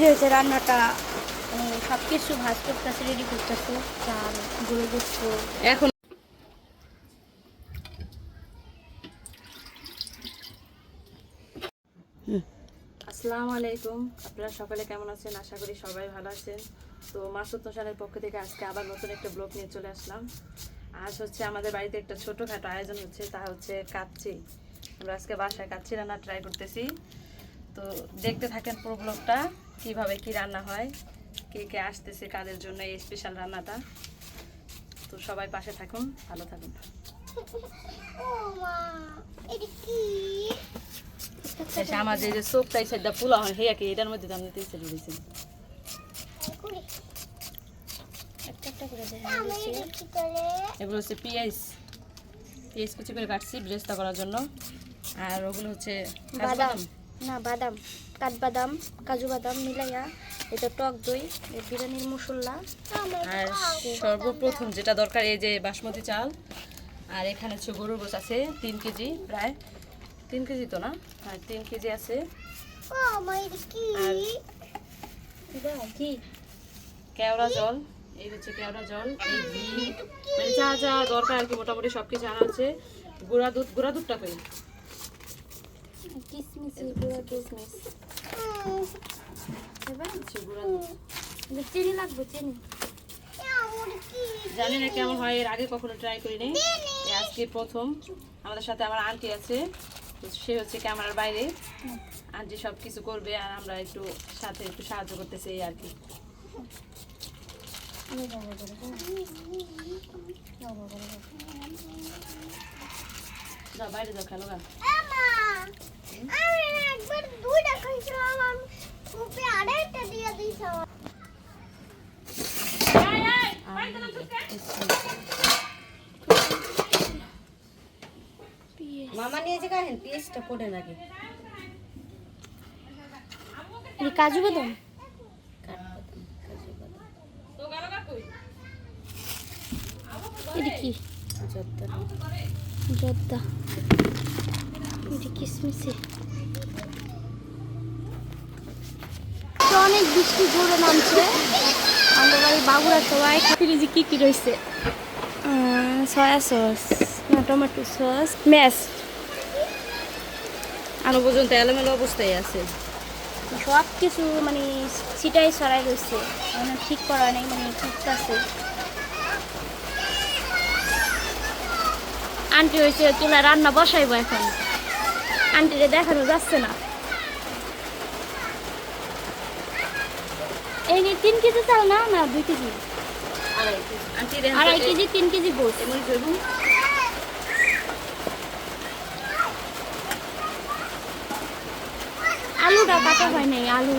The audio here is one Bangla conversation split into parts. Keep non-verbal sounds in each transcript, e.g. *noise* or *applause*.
যে হচ্ছে রান্নাটা সব কিছু ভাজ করতেছে রেডি করতেছে চাল গুঁড়ো গোস্ত এখন আসসালামু আলাইকুম। আপনারা সকলে কেমন আছেন? আশা করি সবাই ভালো আছেন। তো মাসুদ হোসেনের পক্ষ থেকে আজকে আবার নতুন একটা ব্লগ নিয়ে চলে আসলাম। আজ হচ্ছে আমাদের বাড়িতে একটা ছোটোখাটো আয়োজন হচ্ছে তা হচ্ছে কাচ্চি। আমরা আজকে বাসায় কাচ্চি রান্না ট্রাই করতেছি। তো দেখতে থাকেন পুরো ব্লগটা। কীভাবে কি রান্না হয় কে কে আসতেছে কাদের জন্য এই স্পেশাল রান্নাটা। তো সবাই পাশে থাকুন ভালো থাকুন। আমার যে এই সাইডটা ফুলা হয় হেয়া কি এটার মধ্যে দাম নিতেই চলে গেছে একটা একটা করে দেখা যাচ্ছে এগুলো হচ্ছে পেঁয়াজ। পেঁয়াজ কুচি করে কাটছি ব্রেস্তা করার জন্য। আর ওগুলো হচ্ছে বাদাম। না বাদাম কাঠবাদাম কাজু বাদাম মিলাইয়া এটা টক দই বিরিয়ানির মশলা। আর সর্বপ্রথম যেটা দরকার এই যে বাসমতি চাল আর এখানে হচ্ছে গরুর গোছ আছে তিন কেজি প্রায়। তিন কেজি তো না? হ্যাঁ তিন কেজি আছে। কেওড়া জল এই হচ্ছে কেওড়া জল এই ঘি। মানে যা যা দরকার আর কি মোটামুটি সব কিছু আনা আছে। গুঁড়া দুধ গুঁড়া দুধটা কই? কিসমিস গুঁড়া চিনি লাগবে চিনি জানি না কেমন? হয় এর আগে কখনো ট্রাই করিনি। আজকে প্রথম। আমাদের সাথে আমার আন্টি আছে। তো সে হচ্ছে ক্যামেরার বাইরে। আন্টি সব কিছু করবে আর আমরা একটু সাথে একটু সাহায্য করতেছি আর কি। যাও বাইরে যাও খেলো গা। মামা নিয়ে যে কাহেন পেঁয়াজটা পড়ে নাকি কাজু বাদাম? এটা কি জর্দা। এটা কিসমিসি অনেক বৃষ্টি জোরে নামছে। আমাদের বাড়ি বাবুরা সবাই। ফ্রিজে কি কি রয়েছে? সয়া সস না টমেটো সস ম্যাশ আনো পর্যন্ত এলোমেলো অবস্থায় আছে। সব কিছু মানে সিটাই সরাই রয়েছে। মানে ঠিক করা নেই মানে আছে। আন্টি হয়েছে চুলা রান্না বসাইবো এখন। আন্টিরে দেখানো যাচ্ছে না। এই নিয়ে তিন কেজি চাল না না, দুই কেজি। আড়াই কেজি, তিন কেজি করব আলুটা কাটা হয় নাই, আলু,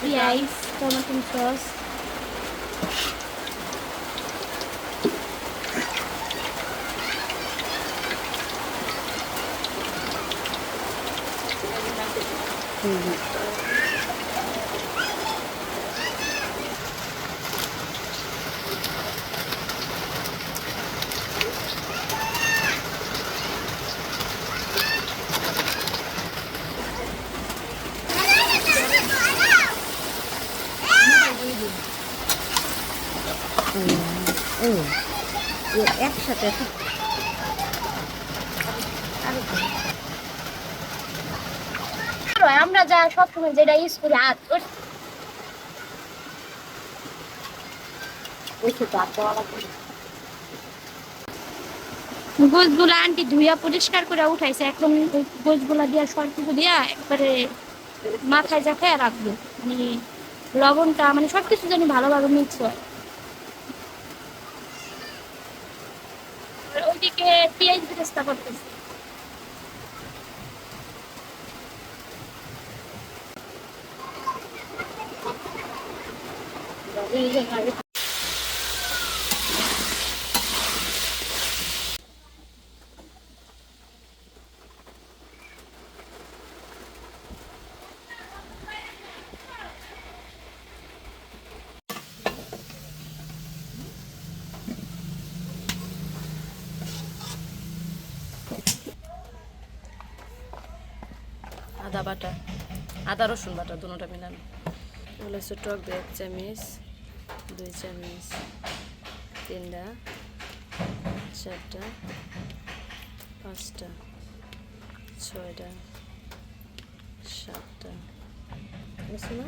পেঁয়াজ, টমেটো সস। একসাথে আমরা যা সবসময় যেটা ইউজ করি হাত গোছগুলো আন্টি ধুইয়া পরিষ্কার করে উঠাইছে। ওই গোছগুলা দিয়া সরটুকু দিয়া একবারে মাথায় জাকায় রাখব। মানে লবণটা মানে সবকিছু যেন ভালোভাবে মিক্স হয়। চেষ্টা করতেছি। বাটা আদা রসুন বাটা দুটোটা মিলানো। এগুলো হচ্ছে টক দই এক চামচ দুই চামচ তিনটা চারটা পাঁচটা ছয়টা সাতটা। বুঝছ না?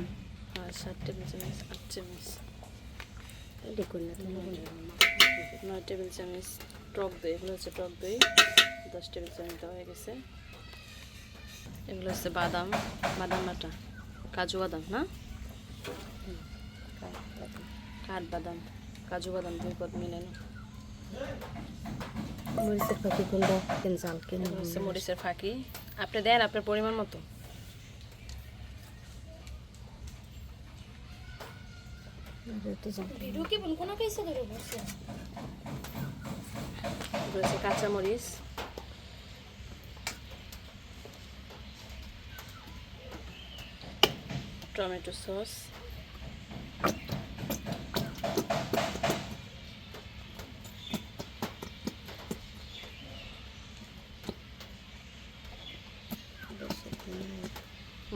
আর সাত টেবিল চামচ আট চামচ। নয় টেবিল চামচ টক দই এগুলো হচ্ছে টক দই। দশ টেবিল চামচ দেওয়া হয়ে গেছে। এগুলো হচ্ছে বাদাম বাদাম বাটা কাজু বাদাম না? কাঠ বাদাম। কাজু বাদাম দুই পদ মিলে নাও মরিচের ফাঁকি কোনটা? কেন জাল কেন হচ্ছে মরিচের ফাঁকি। আপনি দেন আপনার পরিমাণ মতো। রুকি বোন কোনো কিছু ধরে বসে এগুলো হচ্ছে কাঁচা মরিচ টমেটো সস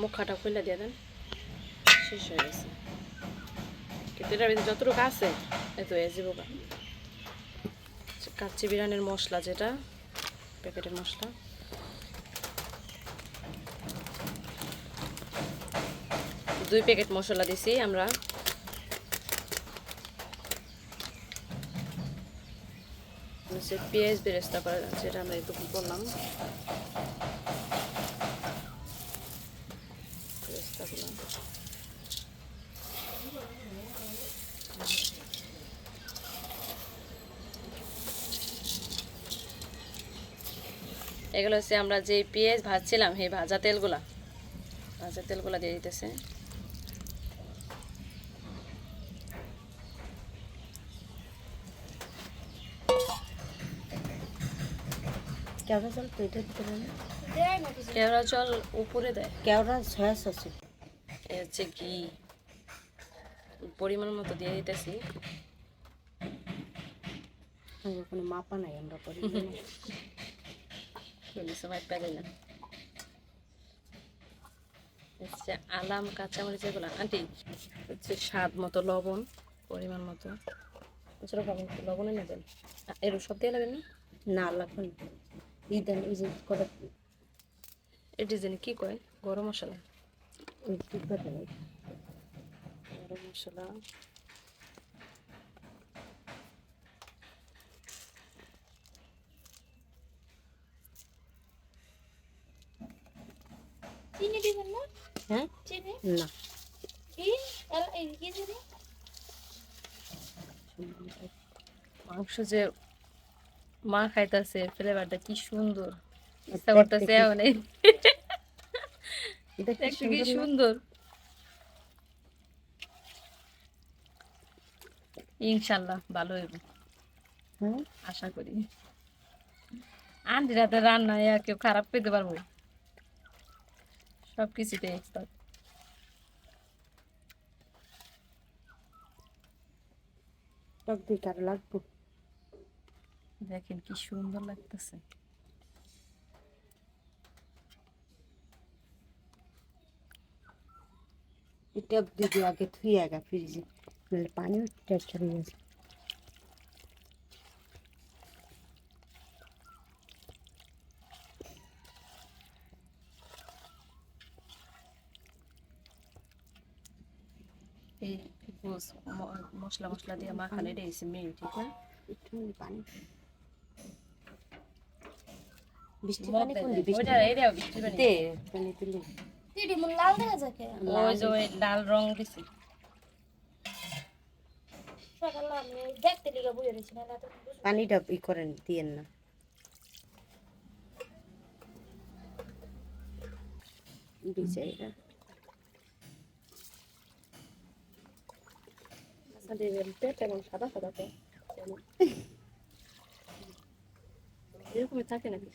মুখাটা খুলে দিয়ে দেন। শেষ হয়ে গেছে। কিন্তু এটার ভিতরে যতটুকু আছে এত গা। কাচ্চি বিরিয়ানির মশলা যেটা, প্যাকেটের মশলা। দুই প্যাকেট মশলা দিছি আমরা। পেঁয়াজ বেরেস্তা করা, যেটা আমরা একটু করলাম। এগুলো হচ্ছে আমরা যে পেঁয়াজ ভাজছিলাম, সেই ভাজা তেলগুলা। ভাজা তেলগুলা দিয়ে দিতেছে। কেওড়া জল তো এটা দিতে পারে কেওড়া জল উপরে দেয়। কেওড়া ছয়া সস। এ হচ্ছে ঘি। পরিমাণ মতো দিয়ে দিতেছি। কোনো মাপা নাই আমরা করি। *laughs* সময় পেলে না। হচ্ছে আলাম কাঁচামরিচ এগুলো। আন্টি হচ্ছে স্বাদ মতো লবণ পরিমাণ মতো। লবণ লবণে নেবেন এর সব দিয়ে লাগেন না? না লাগবে না ই দেন ওই যে কটা এই ডিজাইনে কি কয় গরম মশলা গরম মশলা চিনি দিবেন না হ্যাঁ চিনি না কি এল- কি চিনি মাংস যে মা খাইতেছে ফ্লেভারটা কি সুন্দর। ইচ্ছা করতেছে অনেক কি দেখতে কি সুন্দর ইনশাল্লাহ ভালো হইব। আশা করি। আন্টি রাতে রান্না কেউ খারাপ পেতে পারব? সব কিছুতে এক্সপার্ট টক দই কারও লাগবো? দেখেন কি সুন্দর লাগতেছে এই টক দই দিয়ে আগে থুয়ে আগা ফ্রিজে নাহলে পানিও টেস্ট হয়ে গেছে এই গোস ম- মশলা মশলা দিয়ে মাখানে এটা এসে মেয়ে ঠিক না একটু পানি বৃষ্টি পানি কোন বৃষ্টি এটা বৃষ্টি পানি? তুলে। দিদি মন লাল দেখা যাকে ওই যে ওই লাল রং দিছে। পানিটা ই করেন দিয়েন না। বিচাইরা পেট এবং সাদা সাদা তো। *laughs* এরকমই থাকে নাকি?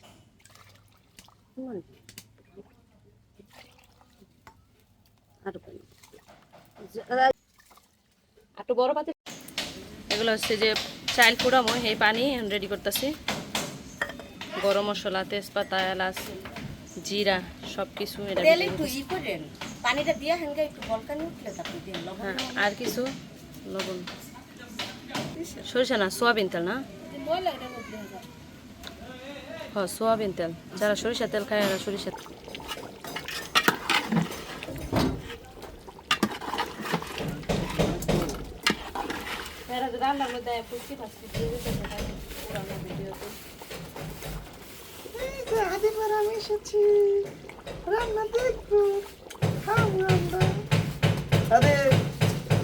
একটু বড় পাতি এগুলো হচ্ছে যে চাইল কুড়ামো এই পানি রেডি করতেছি। গরম মশলা তেজপাতা এলাচ জিরা সব কিছু পানিটা দিয়ে একটু বলকানি উঠলে হ্যাঁ আর কিছু? লবণ। সরিষা না সোয়াবিন তেল না? হ্যাঁ সোয়াবিন তেল যারা সরিষা তেল খায় এরা সরিষা তেল রান্নার মধ্যে পুষ্টি থাকছে আদিবার আমি এসেছি রান্না দেখব খাব আমরা আরে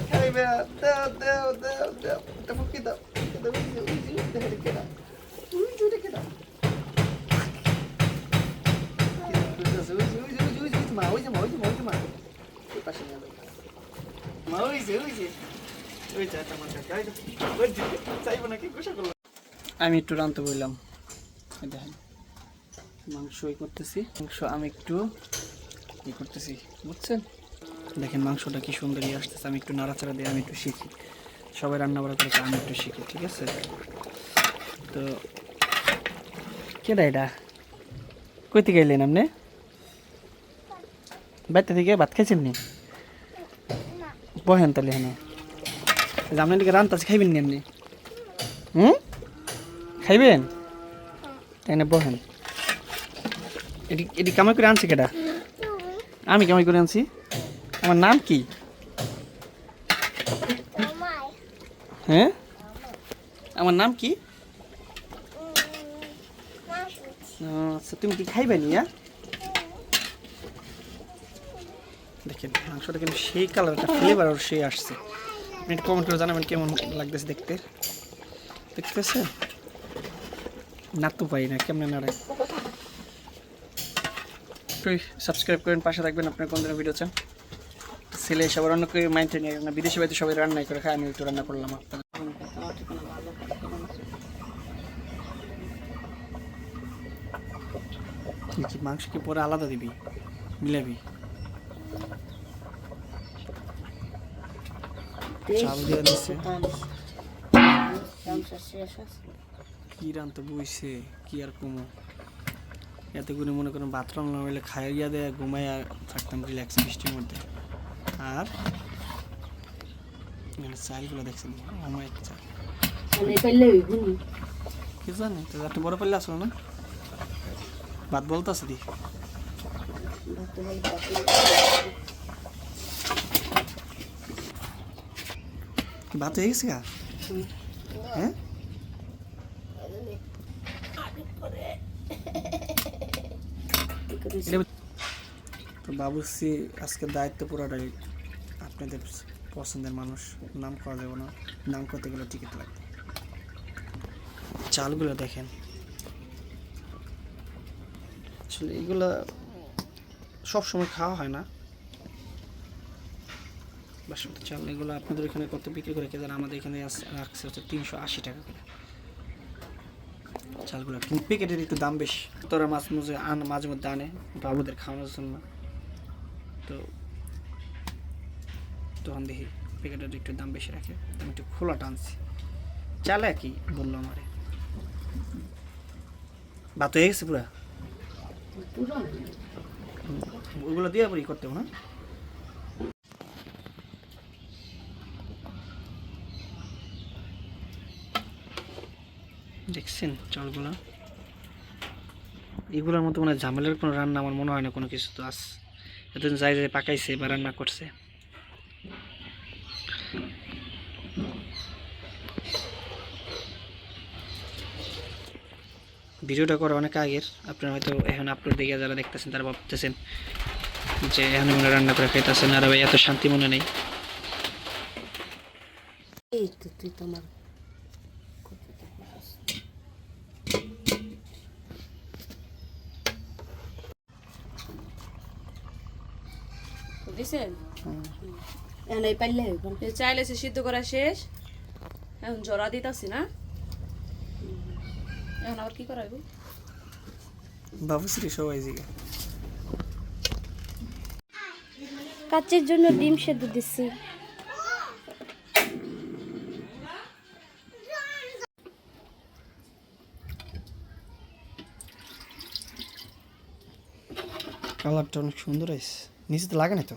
খাইবে দাও দাও দাও দাও এটা ফুকি দাও ফুকি দাও উই যে উই যে দেখে দেখে দাও উই যে দেখে দাও মা ওই যে মা ওই যে মা ওই যে মা এই পাশে নিয়ে যাও মা ওই যে ওই যে ওই যে ওই যে চাইব নাকি আমি একটু রানতে বললাম। দেখেন, মাংস ই করতেছি। মাংস আমি একটু ই করতেছি, বুঝছেন? দেখেন মাংসটা কি সুন্দর ইয়ে আসতেছে, আমি একটু নাড়াচাড়া দিয়ে আমি একটু শিখি। সবাই রান্না বাড়া করে আমি একটু শিখি, ঠিক আছে? তো, কেডা এটা? কই থেকে এলেন আপনি? বাড়িতে থেকে ভাত খাইছেন নি? বহেন তাহলে হ্যাঁ আপনার দিকে রান্তাছে খাইবেন নি আপনি হুম? খাইবেন? তাই না বহেন। এটি এটি কামাই করে আনছি কেটা আমি কামাই করে আনছি। আমার নাম কি? হ্যাঁ আমার নাম কি? আচ্ছা তুমি কি খাইবে নি হ্যাঁ দেখেন মাংসটা কিন্তু সেই কালারটা ফ্লেভার ওর সেই আসছে। একটু কমেন্ট করে জানাবেন কেমন লাগতেছে দেখতে। দেখতেছে? তো পাই না, কেমনে অবশ্যই সাবস্ক্রাইব করেন, পাশে থাকবেন আপনার কোন ভিডিও চান। ছেলে সবার অন্য কেউ মাইন্ডে নিয়ে না, বিদেশি বাড়িতে সবাই রান্নাই করে, খায়, আমি একটু রান্না করলাম আপনার মাংস কি পরে আলাদা দিবি? মিলাবি? চাল দিয়ে কি রান্তে বইছে কি আর কমো? এতে করে মনে করেন ভাত রান্না হইলে খাইয়া দেয় ঘুমাইয়া থাকতাম রিল্যাক্স বৃষ্টির মধ্যে। আর? চালগুলো দেখছেন? চাল কি জানি? তো একটা বড় পাল্লে আসলো না? ভাত বলতে আছে দি ভাত হয়ে গেছে গা? হ্যাঁ? তো বাবুসি আজকে দায়িত্ব পুরোটাই আপনাদের পছন্দের মানুষ নাম করা যাবে না। নাম করতে গেলে টিকিট লাগবে। চালগুলো দেখেন। আসলে এগুলো সব সময় খাওয়া হয় না। বাসমতি চাল এগুলো আপনাদের এখানে কত বিক্রি করে কে জানে? আমাদের এখানে রাখছে হচ্ছে তিনশো আশি টাকা করে। চালগুলো কিন্তু প্যাকেটের একটু দাম বেশি। তোরা মাছ মাঝে আন মাঝে মধ্যে আনে বাবুদের খাওয়ানোর জন্য। তো তখন দেখি প্যাকেটের একটু দাম বেশি রাখে। আমি একটু খোলা টানছি চালে কি বলল আমারে। ভাত হয়ে গেছে পুরা? হুম, ওইগুলো দিয়ে ই করতে হবে না? দেখছেন চালগুলো এগুলোর মতো মানে ঝামেলার কোনো রান্না আমার মনে হয় না কোনো কিছু তো আস এতদিন যাই যাই পাকাইছে বা রান্না করছে। ভিডিওটা করা অনেক আগের। আপনারা হয়তো এখন আপলোড দেখে যারা দেখতেছেন তারা ভাবতেছেন যে এখন মনে রান্না করে খাইতেছেন। আর ভাই এত শান্তি মনে নেই। এই তো তুই তোমার দিছেন এখন পাইলে চাইলে সে সিদ্ধ করা শেষ। এখন জরা দিতাছি না। এখন আবার কি করাইব বাবুশ্রী সবাই জিগে। কাচের জন্য ডিম সেদ্ধ দিচ্ছি কালারটা অনেক সুন্দর আছে নিচে তো লাগে না তো?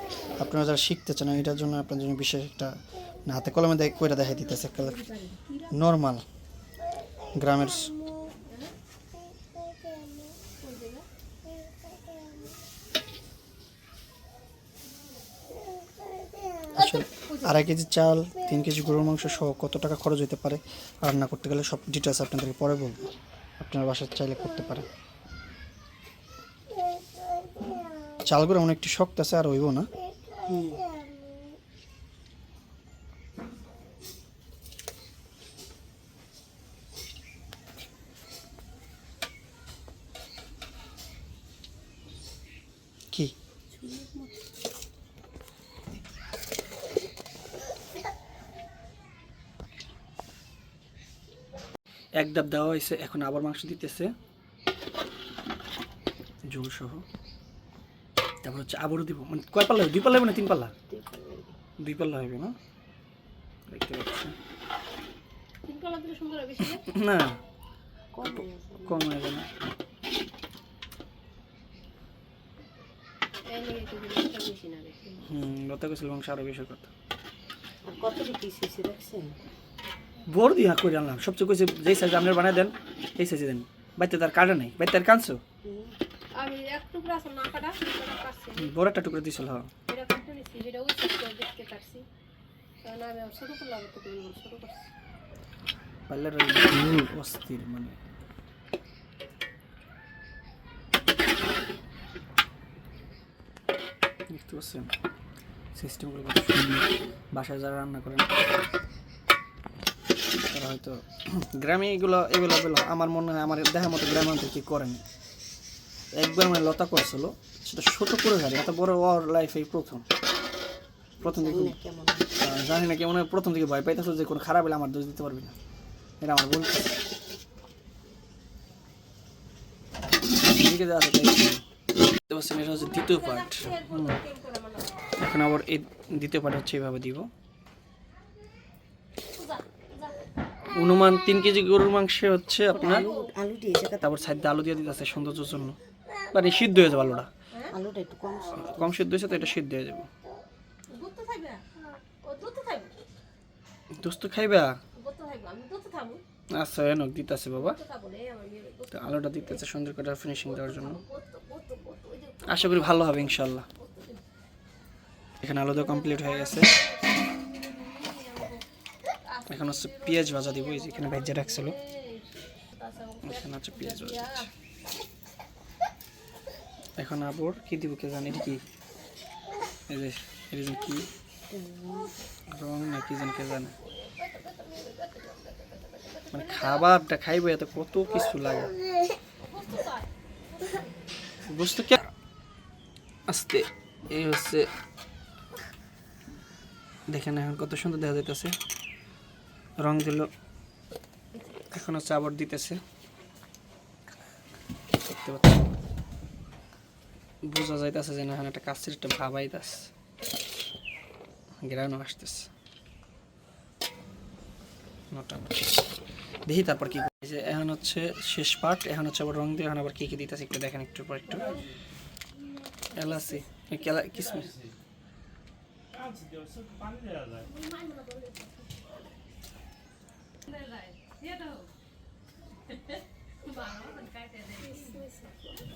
আপনারা যারা শিখতে চান, এটার জন্য আপনার জন্য বিশেষ একটা না, হাতে কলমে দেখ, কইরা দেখাই দিতেছে নর্মাল গ্রামের আড়াই কেজি চাল, তিন কেজি গরুর মাংস সহ কত টাকা খরচ হতে পারে? রান্না করতে গেলে সব ডিটেলস আপনাদেরকে পরে বলব। আপনার বাসায় চাইলে করতে পারেন। চালগুলো অনেক একটু শক্ত আছে, আর হইব না। কি? এক ডাব দেওয়া হয়েছে এখন আবার মাংস দিতেছে। ঝোল সহ তারপর হচ্ছে আবারও দিব। মানে কয় পাল্লা দুই পাল্লা হবে না তিন পাল্লা? দুই পাল্লা হবে না? দেখতে পাচ্ছি। না। কম যাবে। না। হুম মাংস বেশি কথা আর কতটি পিস হয়েছে দেখছেন? বড় দিয়া করে আনলাম। সবচেয়ে কইছে যেই সাইজ আপনার বানায় দেন এই সাইজে দেন। বাইতে তার কাটা নেই। বাইতে তার এক টুকরা আছে না কাটা কাটছি। বড় একটা টুকরো দিছিল হ্যাঁ। এটা কাটতে নিচ্ছি যেটা ওই সাইড দেখতে কাটছি। কারণ আমি ছোট করলাম তো তুমি ছোট করছি। পার্লার অস্থির মানে। দেখতে পাচ্ছেন? সিস্টেমগুলো কত সুন্দর। বাসায় যারা রান্না করেন তারা হয়তো গ্রামে এগুলো এগুলো আমার মনে হয় আমার দেখার মতো গ্রামে কি করেন একবার মানে লতা করছিল সেটা ছোট করে গাড়ি এত বড় ওর লাইফে প্রথম। প্রথম দিকে জানি না কেমন প্রথম থেকে ভয় পাইতেছো যে কোনো খারাপ হলে আমার দোষ দিতে পারবি না। এটা আমার বলতে আছে দেখতে পাচ্ছেন এটা হচ্ছে দ্বিতীয় পার্ট এখন আবার এই দ্বিতীয় পার্ট হচ্ছে এইভাবে দিব। অনুমান তিন কেজি গরুর মাংসে হচ্ছে আপনার তারপর সাইড আলু দিয়ে দিতেছে সৌন্দর্যের জন্য। মানে সিদ্ধ হয়ে যাবে আলুটা আলুটা একটু কম কম সিদ্ধ হয়েছে তো এটা সিদ্ধ হয়ে যাবে দোস্ত খাইবা আচ্ছা এনক দিতেছে বাবা তো আলোটা দিতেছে সুন্দর করে ফিনিশিং দেওয়ার জন্য আশা করি ভালো হবে ইনশাল্লাহ এখানে আলু দেওয়া কমপ্লিট হয়ে গেছে এখন হচ্ছে পেঁয়াজ ভাজা দিব এই যে এখানে ভেজে রাখছিল এখানে হচ্ছে পেঁয়াজ ভাজা দিচ্ছি। এখন আবার, কি দিব কে জানি কি? এই যে কি? রং না কি জানি কে জানে। মানে খাবারটা খাইবে, এত কত কিছু লাগে। বুঝতে কে আস্তে, এই হচ্ছে দেখেন এখন কত সুন্দর দেখা যাইতেছে। রং দিল। এখন হচ্ছে আবার দিতেছে দেখতে পাচ্ছেন বোঝা যাইতেছে যে না, এখানে একটা কাছের একটা ভাব আইতাছে আসতেছে। দেখি তারপর কি। যে এখন হচ্ছে শেষ পার্ট এখন হচ্ছে আবার রং দিয়ে এখন আবার কি কি দিতেছে একটু দেখেন একটু পর একটু। এলাচি কেলা, কিসমিস।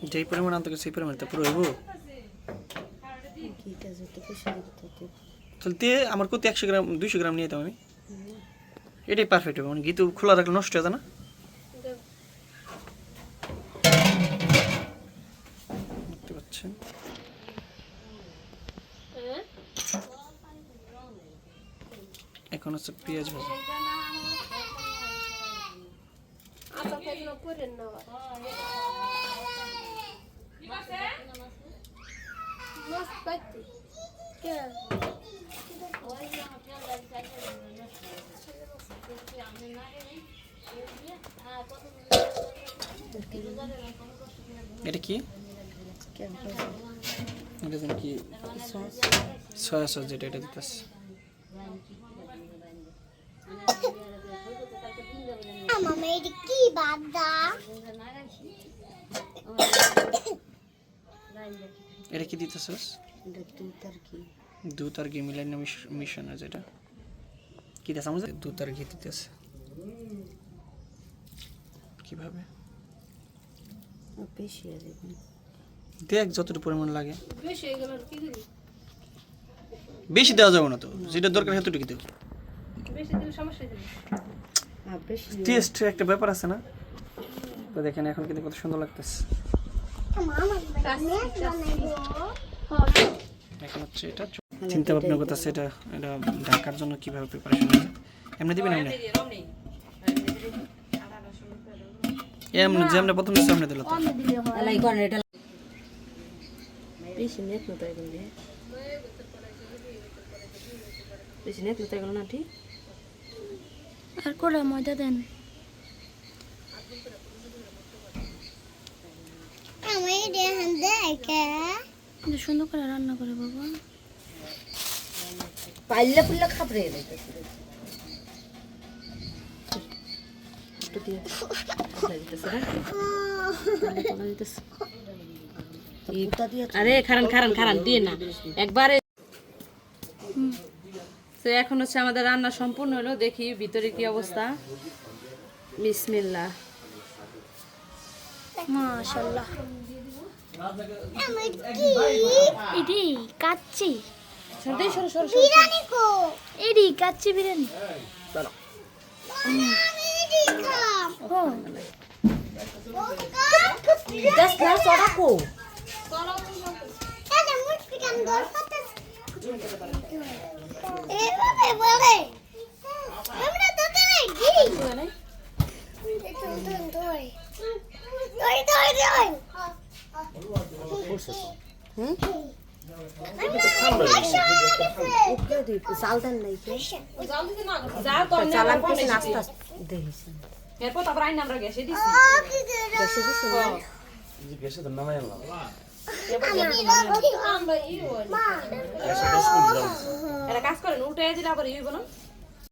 যেই পরিমাণ আনতে সেই পরিমাণ তো পুরো হইব কি কাজ হতো পয়সা দিতে হতো তাহলে তে আমার কত একশো গ্রাম দুইশো গ্রাম নিয়ে আমি এটাই পারফেক্ট হবে মানে গীত খোলা রাখলে নষ্ট হয়ে না দেখতে পাচ্ছেন এখন হচ্ছে পেঁয়াজ ভাজা করেন না এটা কি? এটা যেন কি? সয়া সস যেটা এটা দিতেছে। মামা এটা কি বাদা এটা কি দিতেছস দুধ আর ঘি। মিলাই না মিশন আছে এটা? কি দুধ আর ঘি দিতেছে। কীভাবে? বেশি দেখ যতটুকু পরিমাণ লাগে। বেশি দেওয়া যাবে না তো। যেটা দরকার সেতটুকু দেবো বেশি দিলে সমস্যা দিলে আর বেশি টেস্ট একটা ব্যাপার আছে না? তো দেখেন এখন কিন্তু কত সুন্দর লাগতেছে। এখন হচ্ছে এটা চিন্তা ভাবনা করতেছে এটা এটা ঢাকার জন্য কীভাবে প্রিপারেশন হবে এমনি দিবেন এমনি? এমনি যে আমরা প্রথম দিচ্ছি এমনি দিল তো। বেশি নেট মতো দিয়ে বেশি নেট মতো এগুলো না ঠিক আর করে ময়দা দেন আমি দেখান দেখে কিন্তু সুন্দর করে রান্না করে বাবা। পাইলে পুল্লে খাবরে আরে খারান খারান খারান দিয়ে না। একবারে। তো এখন হচ্ছে আমাদের রান্না সম্পূর্ণ হলো দেখি ভিতরে কি অবস্থা। বিসমিল্লাহ। মাশাল্লাহ এডি কাচ্চি। সরতেই সরো সরো বিরিয়ানি কো? এডি কাচ্চি বিরিয়ানি। আমরা তো তাই দই চালদান নাই কে যা তো আমি চালান আবার কিছু বানাইছি। নাস্তা দেখিস এরপর তারপর আইন আমরা গ্যাসে দিছি হয় কাজ করেন উল্টে দিলে আবার ই হইব না